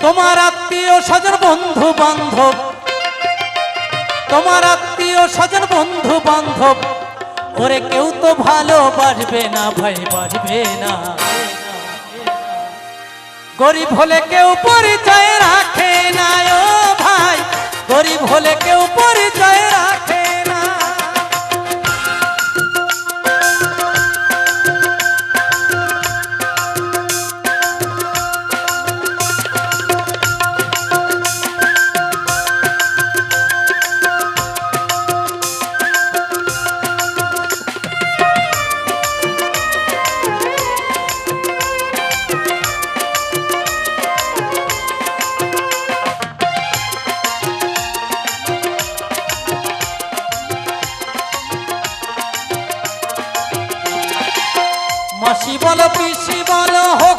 তোমার আত্মীয় স্বজন বন্ধু বান্ধব। তোমার আত্মীয় স্বজন বন্ধু বান্ধব। ওরে কেউ তো ভালোবাসবে না, ভাই বাসবে না। গরিব হলে কেউ পরিচয় রাখে না, ও ভাই। গরিব হলে কেউ পরিচয় রাখে মাসি বলো পিসি বলো হোক